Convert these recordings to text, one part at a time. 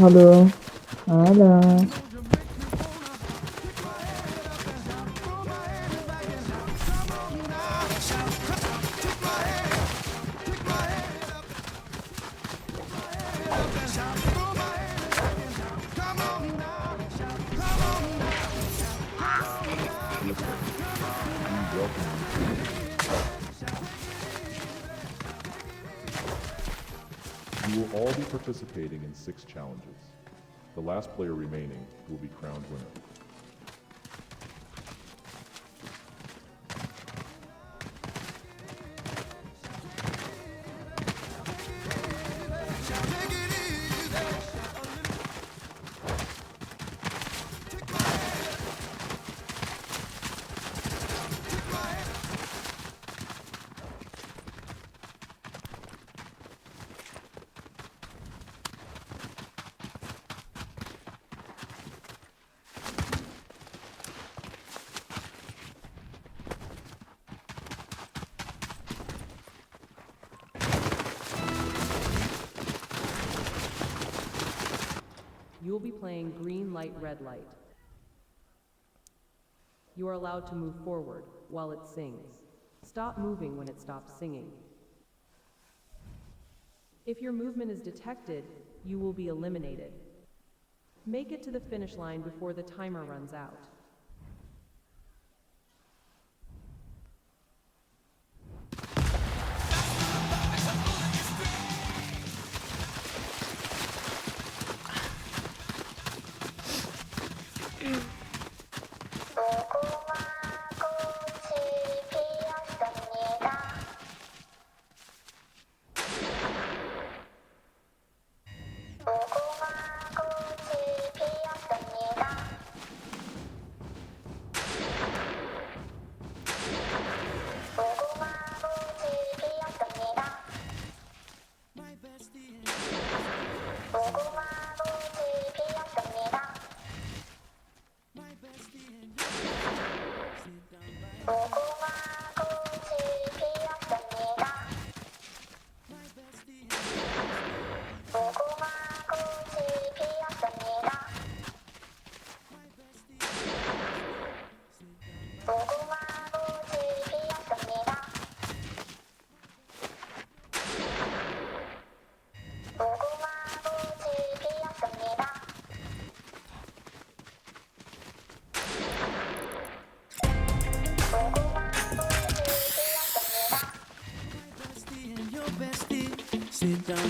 Alo. Alo. You will all be participating in six challenges. The last player remaining will be crowned winner. You'll be playing green light, red light. You are allowed to move forward while it sings. Stop moving when it stops singing. If your movement is detected, you will be eliminated. Make it to the finish line before the timer runs out.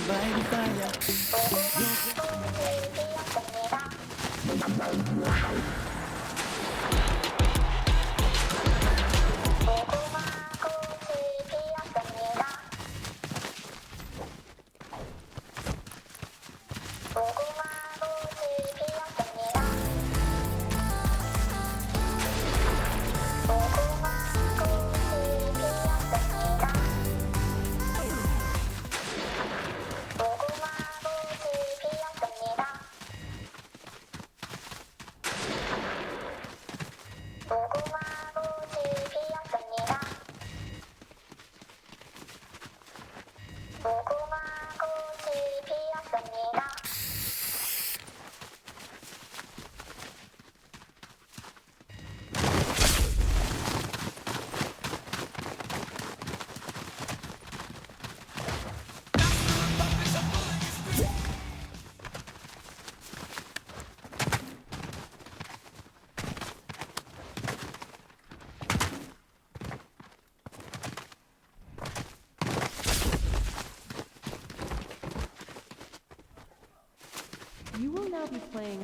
Bye, bye.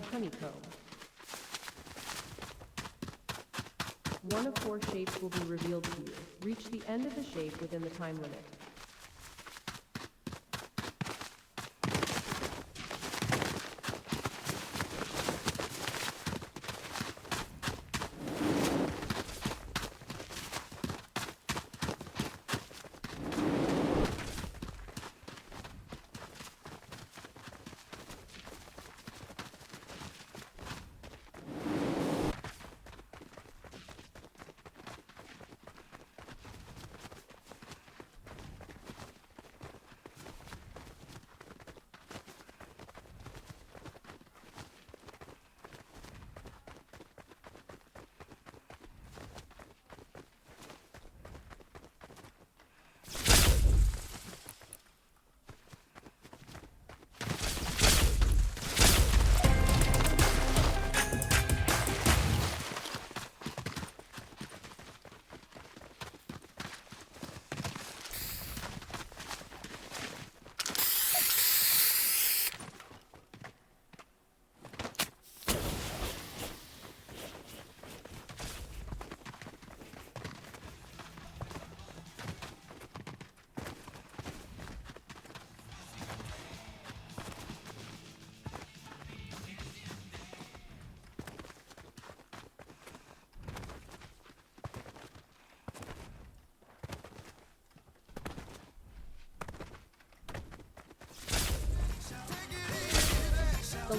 honeycomb. One of four shapes will be revealed to you. Reach the end of the shape within the time limit.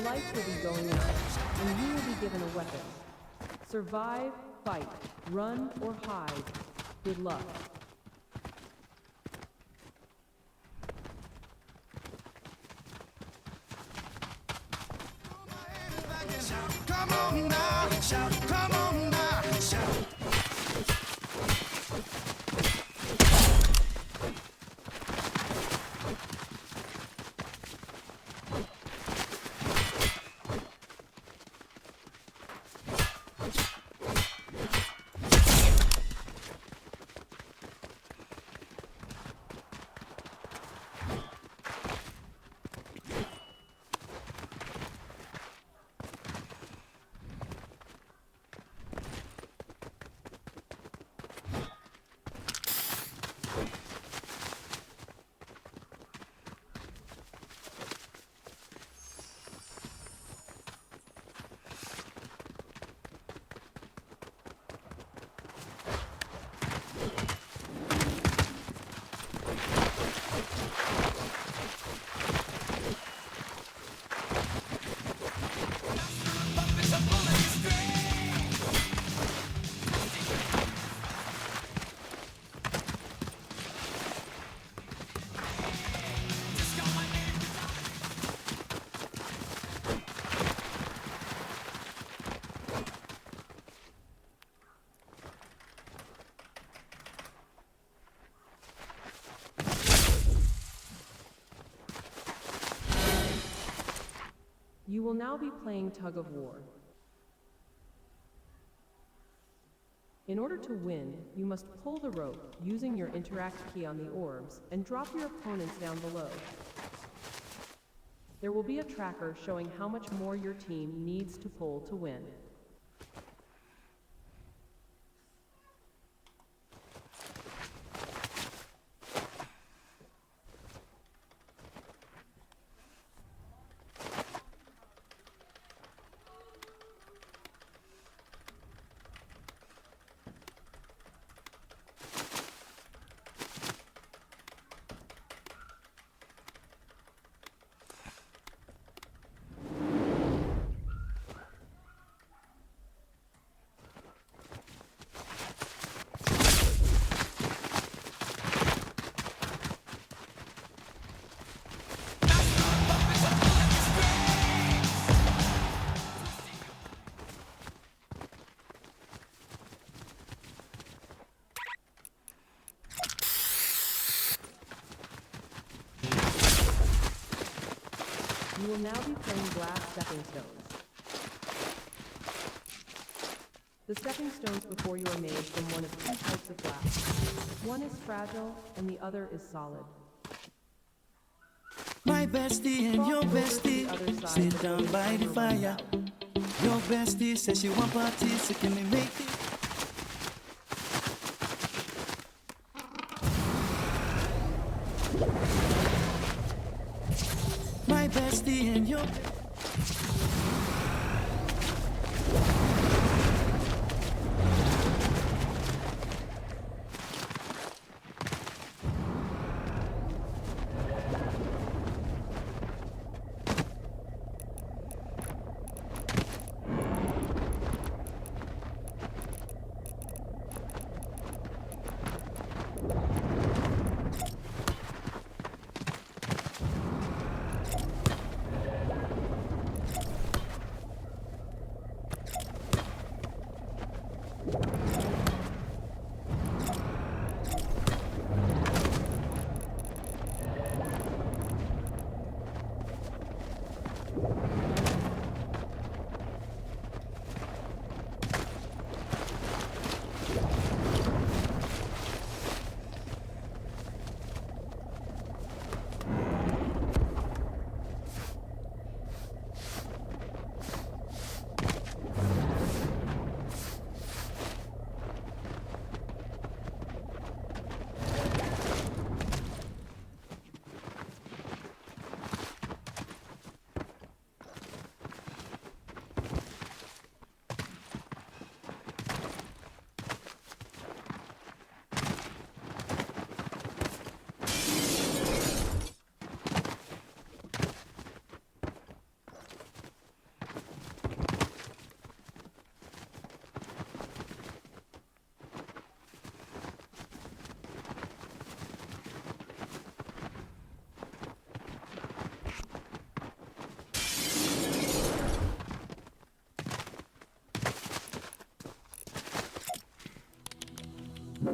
Lights will be going out, and you will be given a weapon. Survive, fight, run, or hide. Good luck. Come on now, shout, will now be playing tug of war. In order to win, you must pull the rope using your interact key on the orbs and drop your opponents down below. There will be a tracker showing how much more your team needs to pull to win. You will now be playing glass stepping stones. The stepping stones before you are made from one of two types of glass. One is fragile and the other is solid. My bestie and your bestie sit down by the fire. Your bestie says she want party, so can we make it? My bestie and your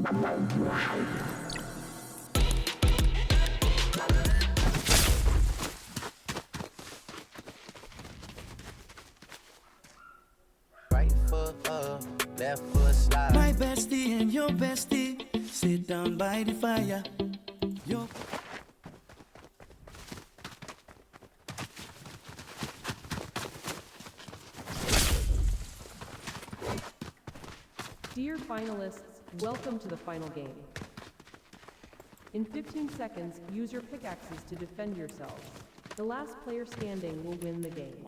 Right foot up, left foot slide. My bestie and your bestie sit down by the fire. Your Dear finalists, welcome to the final game. In 15 seconds, use your pickaxes to defend yourselves. The last player standing will win the game.